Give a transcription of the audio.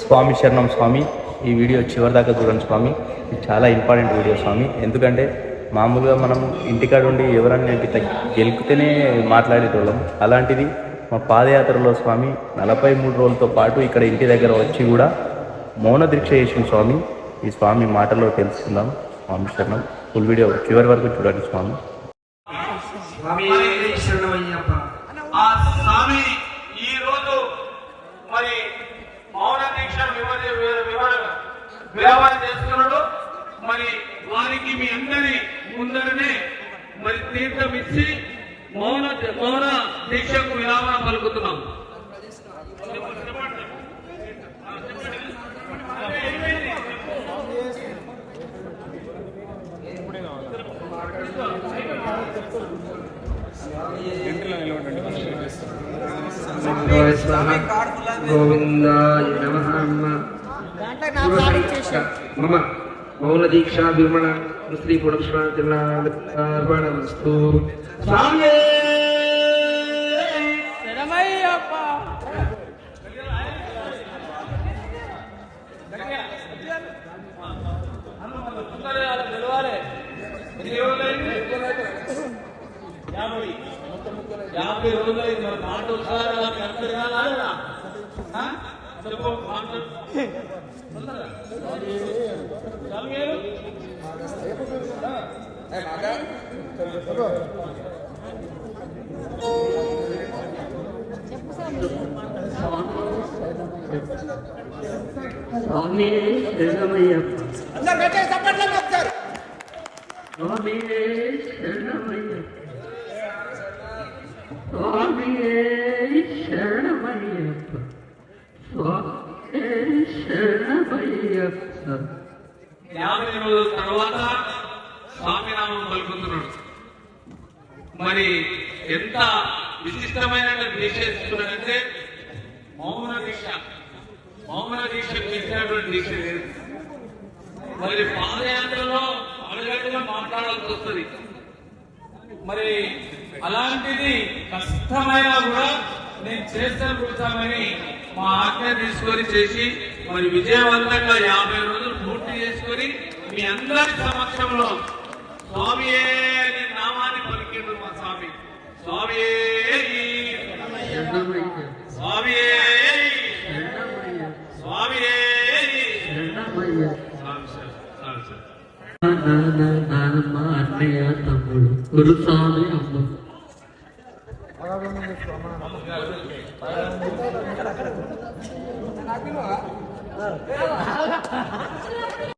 స్వామి శరణం స్వామి. ఈ వీడియో చివరిదాకా చూడండి స్వామి. ఇది చాలా ఇంపార్టెంట్ వీడియో స్వామి. ఎందుకంటే మామూలుగా మనం ఇంటికాడ ఉండి ఎవరన్నా ఇట్లా మాట్లాడేటోళ్ళం. అలాంటిది మా పాదయాత్రలో స్వామి నలభై మూడు రోజులతో పాటు ఇక్కడ ఇంటి దగ్గర వచ్చి కూడా మౌన దీక్ష చేసిన స్వామి. ఈ స్వామి మాటల్లో తెలుసుకుందాం. స్వామి శరణం. ఫుల్ వీడియో చివరి వరకు చూడండి స్వామి. స్వామి శరణమయ్యప్ప. ఆ స్వామి ఈ రోజు మరి మౌన దీక్ష వివరి వివరణ వ్యాపారం చేస్తున్నాడు. మరి వారికి మీ అందరి ముందరనే మరి తీర్థం ఇచ్చి మౌన మౌన దీక్షకు విరామం పలుకుతున్నాం. గోవిందాయ నమ. మమ మౌన దీక్షా విరమణ శ్రీ పురస్కారమస్తు స్వామి యాభై రోజులు మరి మాట కాదా ఆ? చెప్పు. స్వామి? స్వామి శరణమయ్యప్ప స్వామి శరణమయ్యప్ప స్వామి శరణమయ్యప్ప స్వామి శరణమయ్యప్ప యాభై రోజుల తర్వాత స్వామినామం పలుకుతున్నాడు మరి ఎంత విశిష్టమైన దీక్ష ఇస్తున్నాడంటే మౌన దీక్ష. మౌన దీక్ష ఇచ్చినటువంటి దీక్ష మరి పాదయాత్రలో అడగట్టుగా మాట్లాడాల్సి వస్తుంది. మరి అలాంటిది కష్టమైనా కూడా నేను చేస్తాను కూర్చోమని మా ఆజ్ఞ తీసుకొని చేసి మరి విజయవంతంగా యాభై రోజులు పూర్తి చేసుకొని మీ అందరి సమక్షంలో స్వామియే అనే నామాన్ని పలికిండు మా స్వామి. స్వామియే స్వామియే స్వామియే స్వామి స్వామి సార్. నాన్న నాన్నమ్మ అన్నయ్య తమ్ముడు. గురుస్వామి అమ్మ. అక్కడ అక్కడ.